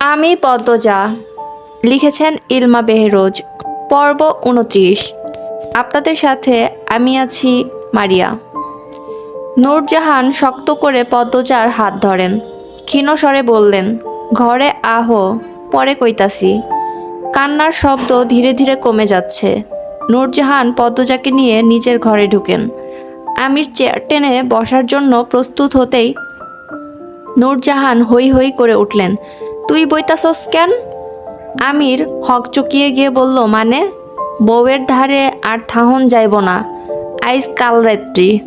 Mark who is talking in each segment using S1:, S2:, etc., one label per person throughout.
S1: আমি পদ্মজা। লিখেছেন ইলমা বেহরোজ। পর্ব উনত্রিশ। আপনাদের সাথে আমি আছি মারিয়া। নূরজাহান শক্ত করে পদ্মজার হাত ধরেন। ক্ষীণস্বরে বললেন, ঘরে আহো, পরে কইতাছি। কান্নার শব্দ ধীরে ধীরে কমে যাচ্ছে। নূরজাহান পদ্মজাকে নিয়ে নিজের ঘরে ঢুকেন। আমির চেয়ার টেনে বসার জন্য প্রস্তুত হতেই নূরজাহান হই হই করে উঠলেন। তুই বইতাছস কেন? আমির হক চুকিয়ে গিয়ে বলল মানে? বউয়ের ধারে আর থাহন যাইব না। আইজ কাল রাত্রি।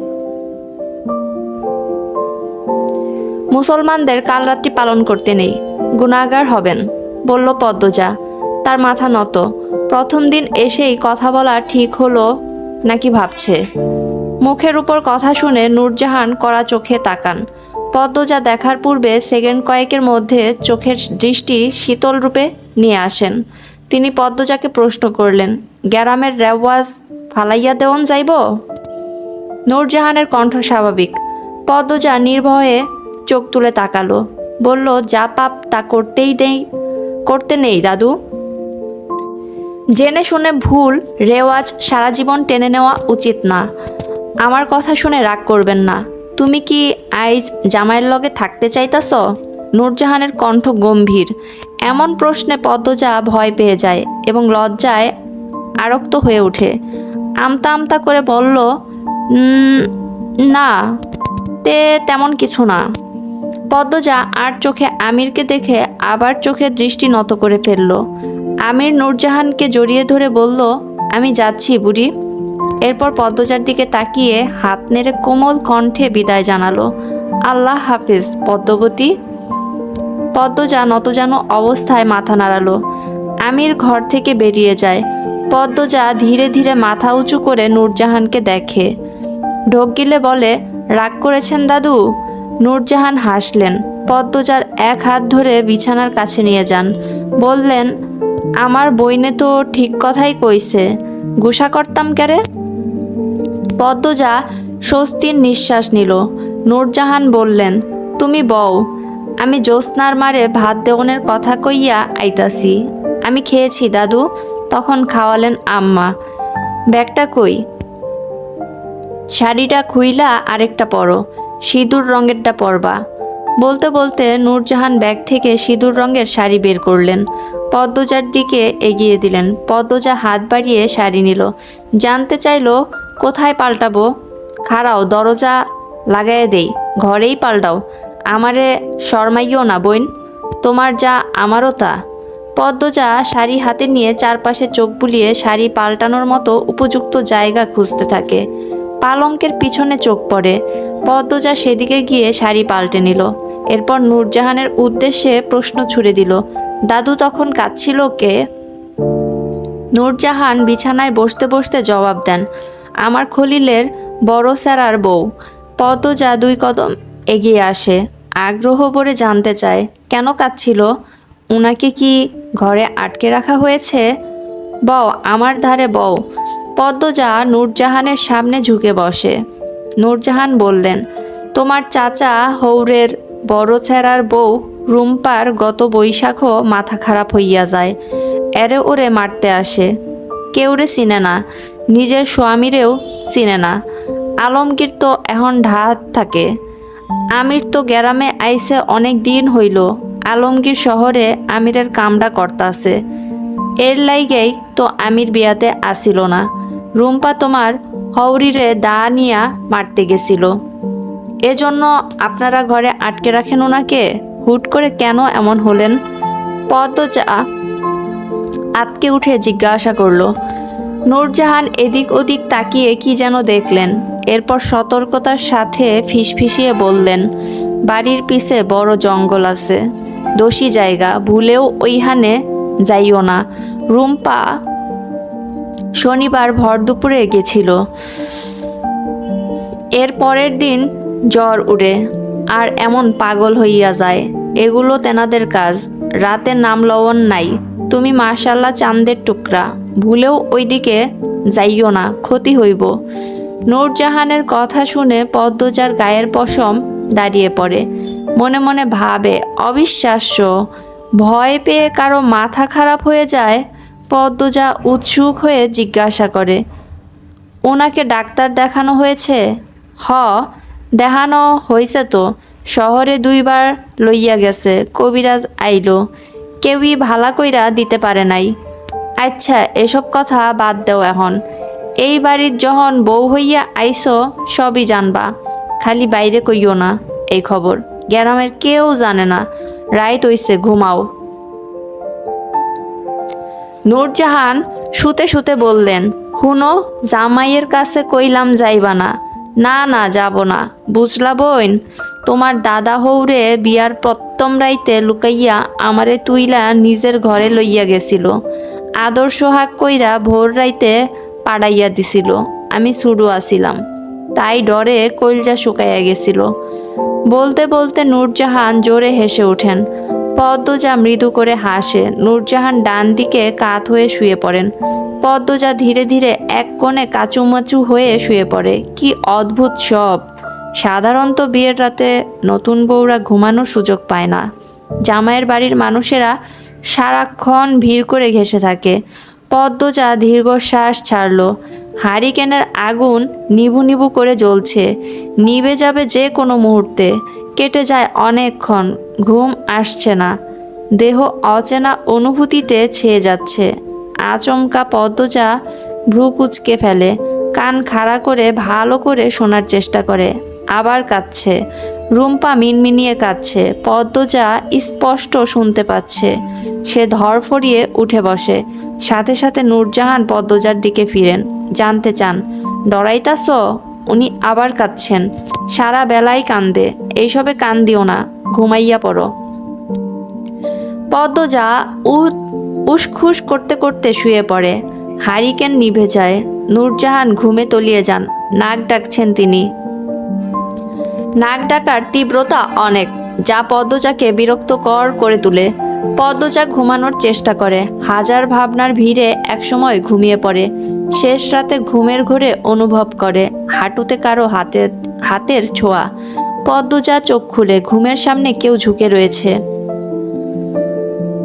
S1: মুসলমানদের কাল রাত্রি পালন করতে নেই। গুণাগার হবেন, বলল পদ্মজা। তার মাথা নত। প্রথম দিন এসেই কথা বলা ঠিক হলো নাকি ভাবছে। মুখের উপর কথা শুনে নূরজাহান কড়া চোখে তাকান। পদ্মজা দেখার পূর্বে সেকেন্ড কয়েকের মধ্যে চোখের দৃষ্টি শীতল রূপে নিয়ে আসেন। তিনি পদ্মজাকে প্রশ্ন করলেন, গ্যারামের রেওয়াজ ফালাইয়া দেওয়ন যাইব? নূরজাহানের কণ্ঠ স্বাভাবিক। পদ্মজা নির্ভয়ে চোখ তুলে তাকালো। বলল, যা পাপ তা করতেই নেই, করতে নেই দাদু। জেনে শুনে ভুল, রেওয়াজ সারা জীবন টেনে নেওয়া উচিত না। আমার কথা শুনে রাগ করবেন না। তুমি কি আইজ জামাইয়ের লগে থাকতে চাইতাছ? নূরজাহানের কণ্ঠ গম্ভীর। এমন প্রশ্নে পদ্মজা ভয় পেয়ে যায় এবং লজ্জায় আরক্ত হয়ে ওঠে। আমতা আমতা করে বলল না, তে তেমন কিছু না। পদ্মজা আর চোখে আমিরকে দেখে আবার চোখের দৃষ্টি নত করে ফেলল। আমির নূরজাহানকে জড়িয়ে ধরে বলল, আমি যাচ্ছি বুড়ি। এরপর পদ্মজার দিকে তাকিয়ে হাত নেড়ে কোমল কণ্ঠে বিদায় জানালো, আল্লাহ হাফিজ, পদ্মবতী। পদ্মজা নতজানো অবস্থায় মাথা নাড়ালো, আমির ঘর থেকে বেরিয়ে যায়। পদ্মজা ধীরে ধীরে মাথা উঁচু করে নূরজাহানকে দেখে। ঢোক গিলে বলে, রাগ করেছেন দাদু? নূরজাহান হাসলেন, পদ্মজার এক হাত ধরে বিছানার কাছে নিয়ে যান। বললেন, আমার বইনে তো ঠিক কথাই কইছে। গুসা করতাম ক্যারে? পদ্মজা স্বস্তির নিঃশ্বাস নিল। নূরজাহান বললেন, তুমি বউ, আমি জ্যোৎস্নার মারে ভাত দেওয়ানের কথা কইয়া আইতাছি। আমি খেয়েছি, দাদু। তখন খাওয়ালেন আম্মা, ব্যাগটা কই? শাড়িটা খুইলা আরেকটা পরো, সিঁদুর রঙেরটা পরবা। বলতে বলতে নূরজাহান ব্যাগ থেকে সিঁদুর রঙের শাড়ি বের করলেন। পদ্মজার দিকে এগিয়ে দিলেন। পদ্মজা হাত বাড়িয়ে শাড়ি নিল। জানতে চাইলো কোথায় পাল্টাবো? খাড়াও, দরজা লাগাইয়া দেই, ঘরেই পাল্টাও। আমারে শর্মাইও না বইন তোমার যা, আমারও তা। পদ্মজা শাড়ি হাতে নিয়ে চারপাশে চোখ বুলিয়ে শাড়ি পাল্টানোর মতো উপযুক্ত জায়গা খুঁজতে থাকে। পালঙ্কের পিছনে চোখ পড়ে। পদ্মজা সেদিকে গিয়ে শাড়ি পাল্টে নিল। এরপর নূরজাহানের উদ্দেশ্যে প্রশ্ন ছুড়ে দিল, দাদু তখন কাঁদছিল কে? নূরজাহান বিছানায় বসতে বসতে জবাব দেন আমার খলিলের বড় স্যারার বউ। পদ্মজা দুই কদম এগিয়ে আসে। আগ্রহ ভরে জানতে চায়, কেন কাঁদছিল? উনাকে কি ঘরে আটকে রাখা হয়েছে? বও আমার ধারে বও পদ্মজা নূরজাহানের সামনে ঝুঁকে বসে। নূরজাহান বললেন, তোমার চাচা হৌরের বড় ছেঁড়ার বউ রুম্পার গত বৈশাখও মাথা খারাপ হইয়া যায়। এরে ওরে মারতে আসে। কেউরে চিনে না। নিজের স্বামীরেও চিনে না। আলমগীর তো এখন ঢাত থাকে। আমির তো গ্যারামে আইসে অনেক দিন হইল। আলমগীর শহরে আমিরের কামড়া করতাছে এর লাইগেই তো আমির বিয়াতে আসিল না। রুম্পা তোমার হৌরিরে দা নিয়া মারতে গেছিল। এজন্য আপনারা ঘরে আটকে রাখেন ওনাকে হুট করে কেন এমন হলেন? পদ্মজা আতকে উঠে জিজ্ঞাসা করল নূরজাহান এদিক ওদিক তাকিয়ে কি যেন দেখলেন। এরপর সতর্কতার সাথে ফিসফিসিয়ে বললেন, বাড়ির পিছে বড় জঙ্গল আছে। দোষী জায়গা, ভুলেও ওইখানে যাইও না। রুম্পা শনিবার ভর দুপুরে গেছিল। এর পরের দিন জ্বর উড়ে। আর এমন পাগল হইয়া যায়। এগুলো তেনাদের কাজ। রাতে নাম লবণ নাই। তুমি মার্শাল্লাহ চান্দের টুকরা। ভুলেও ওইদিকে যাইও না, ক্ষতি হইব। নূরজাহানের কথা শুনে পদ্মজার গায়ের পশম দাঁড়িয়ে পড়ে। মনে মনে ভাবে, অবিশ্বাস্য। ভয় পেয়ে কারও মাথা খারাপ হয়ে যায়? পদ্মজা উৎসুক হয়ে জিজ্ঞাসা করে, ওনাকে ডাক্তার দেখানো হয়েছে? হ। দেখানো হয়েছে তো শহরে দুইবার লইয়া গেছে কবিরাজ আইল। কেউই ভালা কইরা দিতে পারে নাই। আচ্ছা এসব কথা বাদ দেও এখন। এই বাড়ির যখন বউ হইয়া আইসো সবই জানবা। খালি বাইরে কইও না, এই খবর গ্রামের কেউ জানে না। রাইত হইছে ঘুমাও। নূরজাহান শুতে শুতে বললেন হুনো জামাইয়ের কাছে কইলাম যাইবা না। না না, যাব না। বুঝলা বইন তোমার দাদা হৌরে বিয়ার প্রথম রাইতে লুকাইয়া আমারে তুইলা নিজের ঘরে লইয়া গেছিল। আদর সোহাগ কইরা ভোর রাইতে পাড়াইয়া দিছিল। আমি ছুডু আসিলাম। তাই ডরে কইলজা শুকাইয়া গেছিল। বলতে বলতে নূরজাহান জোরে হেসে ওঠেন। পদ্মজা মৃদু করে হাসে। নূরজাহান ডান দিকে কাত হয়ে শুয়ে পড়েন। পদ্মজা ধীরে ধীরে এক কোণে কাচুমাচু হয়ে শুয়ে পড়ে। কি অদ্ভুত সব। সাধারণত বিয়ের রাতে নতুন বউরা ঘুমানোর সুযোগ পায় না। জামাইয়ের বাড়ির মানুষেরা সারাক্ষণ ভিড় করে ঘেসে থাকে। পদ্মজা দীর্ঘশ্বাস ছাড়ল। হারিকেনের আগুন নিভু নিভু করে জ্বলছে। নিভে যাবে যে কোনো মুহূর্তে। কেটে যায় অনেকক্ষণ। ঘুম আসছে না। দেহ অচেনা অনুভূতিতে ছেয়ে যাচ্ছে। আচমকা পদ্মজা ভ্রু কুচকে ফেলে, কান খাড়া করে ভালো করে শোনার চেষ্টা করে। আবার কাঁদছে। রুম্পা মিনমিনিয়ে কাঁদছে। পদ্মজা স্পষ্ট শুনতে পাচ্ছে। সে ধরফরিয়ে উঠে বসে। সাথে সাথে নূরজাহান পদ্মজার দিকে ফিরেন। জানতে চান, ডরাইতাছ? উনি আবার কাঁদছেন। সারা বেলায় কান্দে। এইসবে কান দিও না। ঘুমাইয়া পড়ো। পদ্মজা উসখুস করতে করতে শুয়ে পড়ে। হারিকেন নিভে যায়। নূরজাহান ঘুমে তলিয়ে যান। নাক ডাকছেন তিনি। নাক ডাকার তীব্রতা অনেক। যা পদ্মজাকে বিরক্তকর করে তোলে। পদ্মজা ঘুমানোর চেষ্টা করে। হাজার ভাবনার ভিড়ে একসময় ঘুমিয়ে পড়ে। শেষ রাতে ঘুমের ঘোরে অনুভব করে। হাঁটুতে কারও হাতের হাতের ছোঁয়া। পদ্মজা চোখ খুলে। ঘুমের সামনে কেউ ঝুঁকে রয়েছে।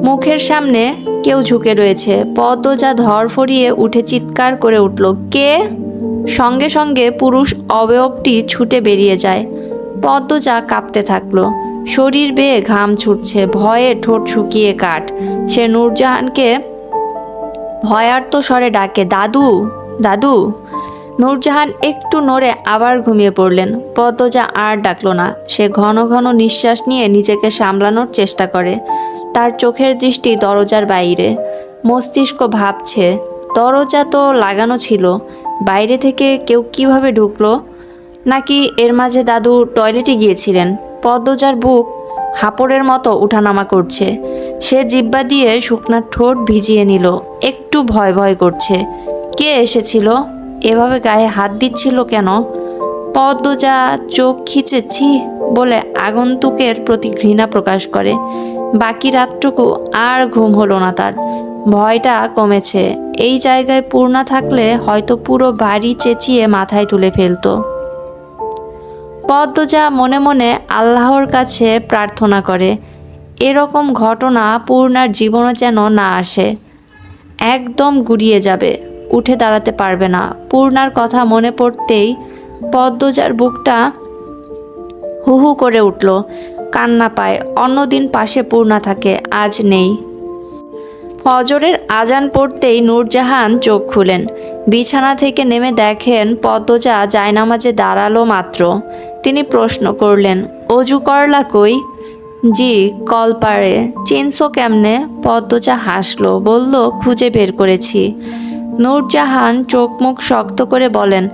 S1: মুখের সামনে কেউ ঝুঁকে রয়েছে। পদ্মজা ধরফরিয়ে উঠে চিৎকার করে উঠল, কে? সঙ্গে সঙ্গে পুরুষ অবয়বটি ছুটে বেরিয়ে যায়। পদ্মজা কাঁপতে থাকল। শরীর বেয়ে ঘাম ছুটছে, ভয়ে ঠোঁট শুকিয়ে কাঠ। সে নূরজাহানকে ভয়ার্ত স্বরে ডাকে, দাদু দাদু। নূরজাহান একটু নড়ে আবার ঘুমিয়ে পড়লেন। পদ্মজা আর ডাকলো না। সে ঘন ঘন নিঃশ্বাস নিয়ে নিজেকে সামলানোর চেষ্টা করে। তার চোখের দৃষ্টি দরজার বাইরে। মস্তিষ্ক ভাবছে, দরজা তো লাগানো ছিল। বাইরে থেকে কেউ কীভাবে ঢুকলো? নাকি এর মাঝে দাদু টয়লেটে গিয়েছিলেন? পদ্মজার বুক হাপড়ের মতো উঠানামা করছে। সে জিব্বা দিয়ে শুকনার ঠোঁট ভিজিয়ে নিল। একটু ভয় ভয় করছে। কে এসেছিল? এভাবে গায়ে হাত দিচ্ছিল কেন? পদ্মজা চোখ খিচেছি বলে আগন্তুকের প্রতি ঘৃণা প্রকাশ করে। বাকি রাতটুকু আর ঘুম হলো না তার। ভয়টা কমেছে। এই জায়গায় পূর্ণা থাকলে হয়তো পুরো বাড়ি চেঁচিয়ে মাথায় তুলে ফেলতো। পদ্মজা মনে মনে আল্লাহর কাছে প্রার্থনা করে। এরকম ঘটনা পূর্ণার জীবনে যেন না আসে। একদম গুড়িয়ে যাবে। উঠে দাঁড়াতে পারবে না। পূর্ণার কথা মনে পড়তেই পদ্মজার বুকটা হু হু করে উঠল। কান্না পায়। অন্যদিন পাশে পূর্ণা থাকে। আজ নেই। ফজরের আজান পড়তেই নূরজাহান চোখ খুলেন। বিছানা থেকে নেমে দেখেন পদ্মজা জায়নামাজে দাঁড়াল মাত্র। তিনি প্রশ্ন করলেন, অজু করলা কই? জি, কলপাড়ে। চিনছো কেমনে? পদ্মজা হাসলো, বলল, খুঁজে বের করেছি। নূরজাহান চোখ মুখ শক্ত করে বলেন,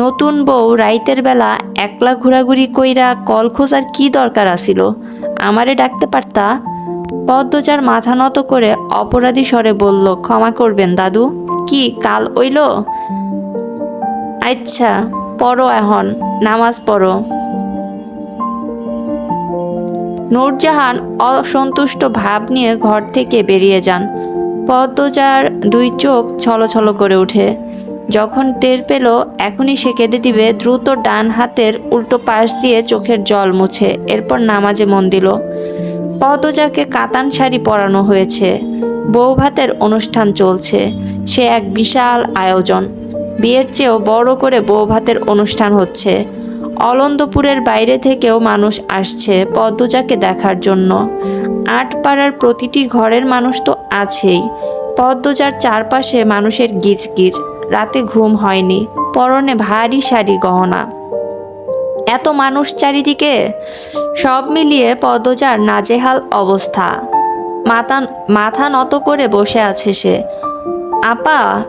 S1: নতুন বউ রাইতের বেলা একলা ঘোরাঘুরি কইরা কল খোঁজার কি দরকার আসিল আমারে ডাকতে পারতা? পদ্মজার মাথা নত করে অপরাধী স্বরে বলল, ক্ষমা করবেন দাদু। কি, কাল ওইল আচ্ছা পড়ো এখন, নামাজ পড়ো। নূরজাহান অসন্তুষ্ট ভাব নিয়ে ঘর থেকে বেরিয়ে যান। পদ্মজার দুই চোখ ছলছল করে ওঠে। যখন টের পেল, এখনই সে কেঁদে দিবে, দ্রুত ডান হাতের উল্টো পাশ দিয়ে চোখের জল মুছে, এরপর নামাজে মন দিল। পদজাকে কাতান শাড়ি পরানো হয়েছে। বউ ভাতের অনুষ্ঠান চলছে। সে এক বিশাল আয়োজন। বিয়ের চেয়েও বড় করে বউ ভাতের অনুষ্ঠান হচ্ছে। অলন্দপুরের বাইরে থেকেও মানুষ আসছে পদ্মজাকে দেখার জন্য। আটপাড়ার প্রতিটি ঘরের মানুষ তো আছেই। পদ্মজার চারপাশে মানুষের গিজগিজ। রাতে ঘুম হয়নি। পরনে ভারী শাড়ি গহনা। এত মানুষ চারিদিকে? সব মিলিয়ে পদ্মজার নাজেহাল অবস্থা। মাথা মাথা নত করে বসে আছে সে। আপা,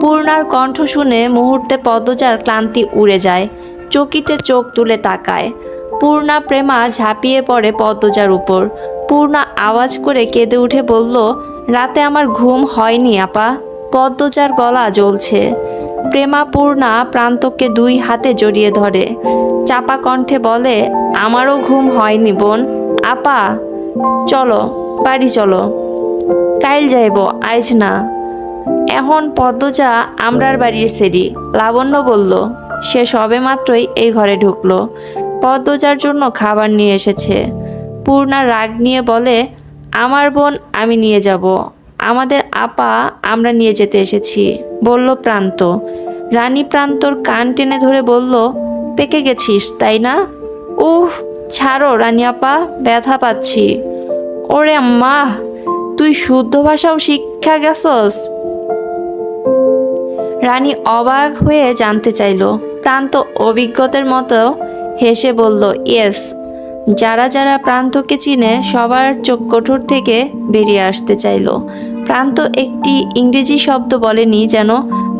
S1: পূর্ণার কণ্ঠ শুনে মুহূর্তে পদ্মজার ক্লান্তি উড়ে যায়। চকিতে চোখ তুলে তাকায়। পূর্ণা প্রেমা ঝাঁপিয়ে পড়ে পদ্মজার উপর। পূর্ণা আওয়াজ করে কেঁদে উঠে বলল, রাতে আমার ঘুম হয়নি, আপা। পদ্মজার গলা জ্বলছে। প্রেমা পূর্ণা প্রান্তকে দুই হাতে জড়িয়ে ধরে। চাপা কণ্ঠে বলে, আমারও ঘুম হয়নি, বোন। আপা, চলো, বাড়ি চলো। কাইল যাইব, আইজ না এখন পদ্মজা আমরার বাড়ির সেরি লাবণ্য বলল, সে সবে মাত্রই এই ঘরে ঢুকলো। পদ্মজার জন্য খাবার নিয়ে এসেছে। পূর্ণা রাগ নিয়ে বলে, আমার বোন, আমি নিয়ে যাব। আমাদের আপা, আমরা নিয়ে যেতে এসেছি। বলল প্রান্ত। রানী প্রান্তর কান টেনে ধরে বলল, পেকে গেছিস, তাই না? উহ, ছাড়ো রানী আপা, ব্যথা পাচ্ছি। ওরে মা তুই শুদ্ধ ভাষাও শিক্ষা গেছস? রানী অবাক হয়ে জানতে চাইল। প্রান্ত অভিজ্ঞতার মতো হেসে বলল, ইয়েস যারা যারা প্রান্তকে চিনে সবার চোখ কঠোর থেকে বেরিয়ে আসতে চাইল। প্রান্ত একটি ইংরেজি শব্দ বলেনি যেন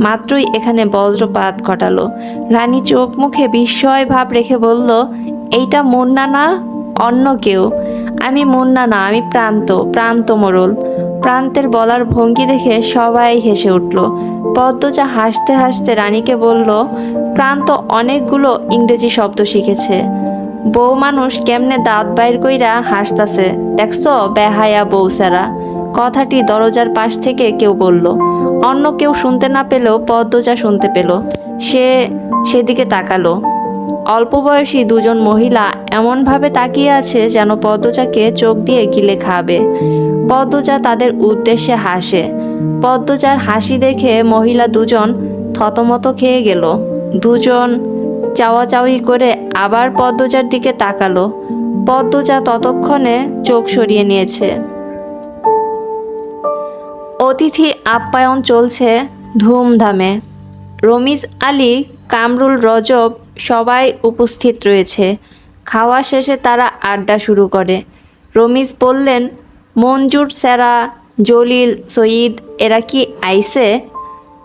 S1: মাত্রই এখানে বজ্রপাত ঘটালো। রানী চোখ মুখে বিস্ময় ভাব রেখে বলল, এইটা মুন্না না, অন্য কেউ? আমি মুন্না না, আমি প্রান্ত প্রান্ত মোড়ল প্রান্তের বলার ভঙ্গি দেখে সবাই হেসে উঠল। পদ্মজা হাসতে হাসতে রানীকে বলল, প্রান্ত অনেকগুলো ইংরেজি শব্দ শিখেছে। বউ মানুষ কেমনে দাঁত বাইর কইরা হাসতাছে? দেখছ, বেহায়া বউ সারা কথাটি দরজার পাশ থেকে কেউ বলল। অন্য কেউ শুনতে না পেলেও পদ্মজা শুনতে পেল। সে সেদিকে তাকালো। অল্প বয়সী দুজন মহিলা এমনভাবে তাকিয়ে আছে যেন পদ্মজাকে চোখ দিয়ে গিলে খাবে। পদ্মজা তাদের উদ্দেশ্যে হাসে। পদ্মজার হাসি দেখে মহিলা দুজন থতমত খেয়ে গেল। দুজন চাওয়াচাওয়ি করে আবার পদ্মজার দিকে তাকালো। পদ্মজা ততক্ষণে চোখ সরিয়ে নিয়েছে। অতিথি আপ্যায়ন চলছে ধুমধামে। রমিজ আলী, কামরুল রজব সবাই উপস্থিত রয়েছে। খাওয়া শেষে তারা আড্ডা শুরু করে। রমিজ বললেন, মঞ্জুর সেরা জলিল, সঈদ, এরা কি আইসে?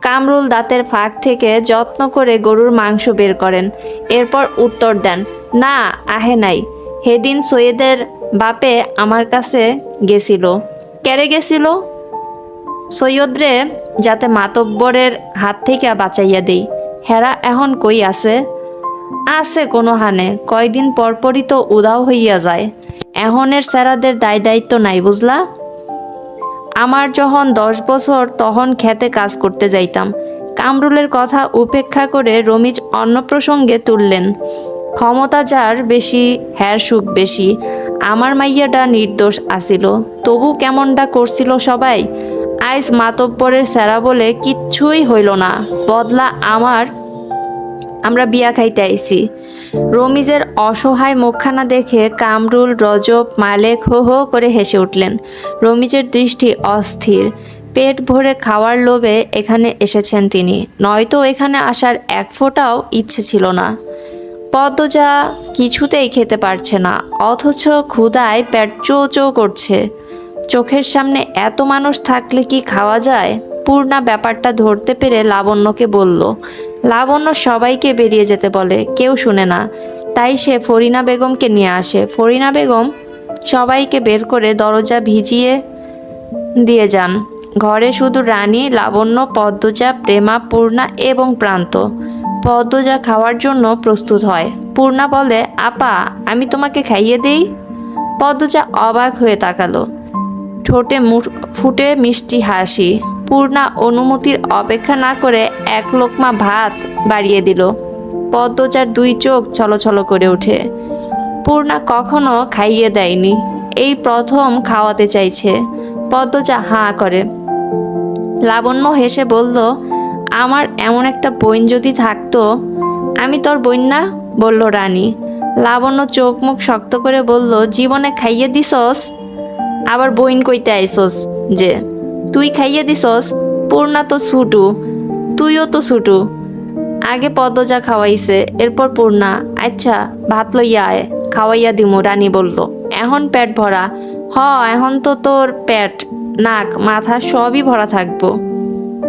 S1: কামরুল দাঁতের ফাঁক থেকে যত্ন করে গরুর মাংস বের করেন। এরপর উত্তর দেন, না, আহে নাই। হেদিন সৈয়দের বাপে আমার কাছে গেছিল। কেড়ে গেছিল? সৈয়দরে যাতে মাতব্বরের হাত থেকে বাঁচাইয়া দেই। হেরা এখন কই আছে? আছে কোনো হানে। কয়দিন পরপরই তো উদাও হইয়া যায়। এহনের স্যারাদের দায় দায়িত্ব নাই, বুঝলা? আমার যখন দশ বছর তখন খেতে কাজ করতে যাইতাম। কামরুলের কথা উপেক্ষা করে রমিজ অন্য প্রসঙ্গে তুললেন, ক্ষমতা যার বেশি, হ্যার সুখ বেশি। আমার মাইয়াটা নির্দোষ আসিল তবু কেমনটা করছিল সবাই? আইজ মাতব্বরের স্যারা বলে কিচ্ছুই হইল না। বদলা আমার আমরা বিয়া খাইতে আইছি। রমিজের অসহায় মুখখানা দেখে কামরুল, রজব, মালেক হো হো করে হেসে উঠলেন। রমিজের দৃষ্টি অস্থির। পেট ভরে খাওয়ার লোভে এখানে এসেছেন তিনি। নয়তো এখানে আসার এক ফোঁটাও ইচ্ছে ছিল না। পদ্মজা কিছুতেই খেতে পারছে না, অথচ ক্ষুদায় পেট চো চো করছে। চোখের সামনে এত মানুষ থাকলে কি খাওয়া যায়? পূর্ণা ব্যাপারটা ধরতে পেরে লাবণ্যকে বলল লাবণ্য সবাইকে বেরিয়ে যেতে বলে, কেউ শুনে না। তাই সে ফরিনা বেগমকে নিয়ে আসে। ফরিনা বেগম সবাইকে বের করে দরজা ভিজিয়ে দিয়ে যান। ঘরে শুধু রানী, লাবণ্য, পদ্মজা, প্রেমা, পূর্ণা এবং প্রান্ত। পদ্মজা খাওয়ার জন্য প্রস্তুত হয়। পূর্ণা বলে, আপা, আমি তোমাকে খাইয়ে দেই? পদ্মজা অবাক হয়ে তাকালো। ঠোঁটে ফুটে মিষ্টি হাসি। পূর্ণা অনুমতির অপেক্ষা না করে এক লোকমা ভাত বাড়িয়ে দিল। পদ্মজার দুই চোখ ছলছল করে ওঠে। পূর্ণা কখনো খাইয়ে দেয়নি। এই প্রথম খাওয়াতে চাইছে। পদ্মজা হাঁ করে। লাবণ্য হেসে বলল, আমার এমন একটা বইন যদি থাকতো, আমি তোর বইন না? বলল রানী। লাবণ্য চোখ মুখ শক্ত করে বলল, জীবনে খাইয়ে দিছস? আবার বইন কইতে আইসস যে? তুই খাইয়ে দিছস? পূর্ণা তো ছুটু। তুইও তো ছুটু। আগে পদ্মজা খাওয়াইছে, এরপর পূর্ণা। আচ্ছা ভাত লইয়া আয়, খাওয়াইয়া দিমু, রানী বলল। এখন পেট ভরা। হ, এখন তো তোর পেট। নাক, মাথা সবই ভরা থাকব।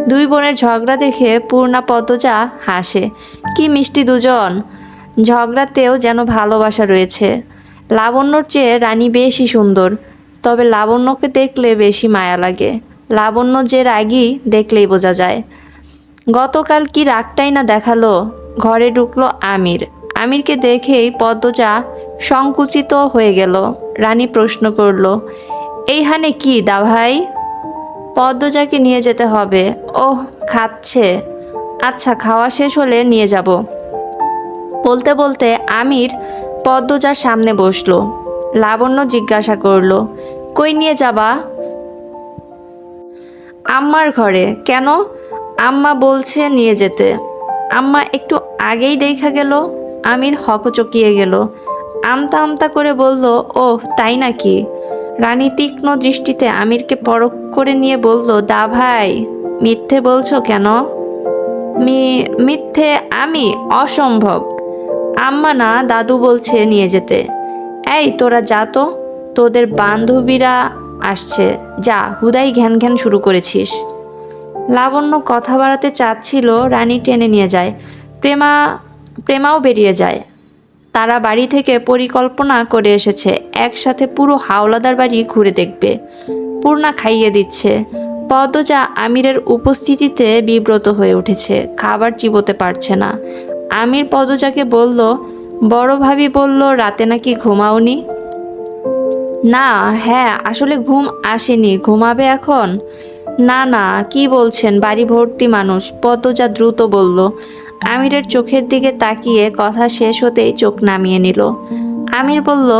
S1: দুই বোনের ঝগড়া দেখে পূর্ণা পদ্মজা হাসে। কি মিষ্টি দুজন। ঝগড়াতেও যেন ভালোবাসা রয়েছে। লাবণ্যর চেয়ে রানী বেশি সুন্দর, তবে লাবণ্যকে দেখলে বেশি মায়া লাগে। লাবণ্য যে রাগী দেখলেই বোঝা যায়। গতকাল কি রাগটাই না দেখাল? ঘরে ঢুকলো আমির। আমিরকে দেখেই পদ্মজা সংকুচিত হয়ে গেল। রানী প্রশ্ন করল এইখানে কি দা ভাই? পদ্মজাকে নিয়ে যেতে হবে। ওহ, খাচ্ছে। আচ্ছা খাওয়া শেষ হলে নিয়ে যাব। বলতে বলতে আমির পদ্মজার সামনে বসল। লাবণ্য জিজ্ঞাসা করল, কই নিয়ে যাবা? আম্মার ঘরে। কেন? আম্মা বলছে নিয়ে যেতে। আম্মা একটু আগেই দেখা গেল, আমির হকচকিয়ে গেল। আমতা আমতা করে বলল, ওহ, তাই নাকি? রানী তীক্ষ্ণ দৃষ্টিতে আমিরকে পরখ করে নিয়ে বলল, দা ভাই, মিথ্যে বলছো কেন? মি, মিথ্যে আমি, অসম্ভব। আম্মা না, দাদু বলছে নিয়ে যেতে। এই, তোরা যা তো, তোদের বান্ধবীরা আসছে। যা, হুদাই ঘ্যান ঘ্যান শুরু করেছিস। লাবণ্য কথা বাড়াতে চাচ্ছিল, রানী টেনে নিয়ে যায়। প্রেমা, প্রেমাও বেরিয়ে যায়। তারা বাড়ি থেকে পরিকল্পনা করে এসেছে। একসাথে পুরো হাওলাদার বাড়ি ঘুরে দেখবে। পূর্ণা খাইয়ে দিচ্ছে। পদ্মজা আমিরের উপস্থিতিতে বিব্রত হয়ে উঠেছে। খাবার চিবোতে পারছে না। আমির পদ্মজাকে বলল, বড় ভাবি বলল, রাতে নাকি ঘুমাওনি? না হ্যাঁ আসলে ঘুম আসেনি। ঘুমাবে এখন? না না, কি বলছেন? বাড়ি ভর্তি মানুষ, পদ্মজা দ্রুত বলল। আমিরের চোখের দিকে তাকিয়ে কথা শেষ হতেই চোখ নামিয়ে নিল। আমির বলল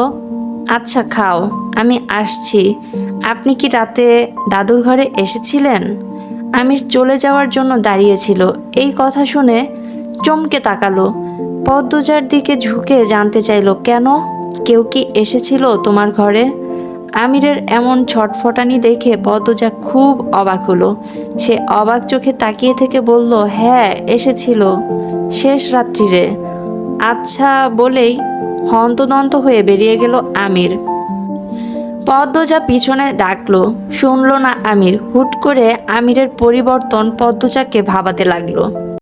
S1: আচ্ছা খাও, আমি আসছি। আপনি কি রাতে দাদুর ঘরে এসেছিলেন? আমির চলে যাওয়ার জন্য দাঁড়িয়েছিল। এই কথা শুনে চমকে তাকালো। পদ্মজার দিকে ঝুঁকে জানতে চাইলো, কেন? কেউ কি এসেছিল তোমার ঘরে? আমিরের এমন ছটফটানি দেখে পদ্মজা খুব অবাক হলো। সে অবাক চোখে তাকিয়ে থেকে বলল হ্যাঁ এসেছিল। শেষ রাত্রিরে। আচ্ছা বলেই হন্তদন্ত হয়ে বেরিয়ে গেল আমির। পদ্মজা পিছনে ডাকলো, শুনলো না আমির। হুট করে আমিরের পরিবর্তন পদ্মজাকে ভাবাতে লাগল।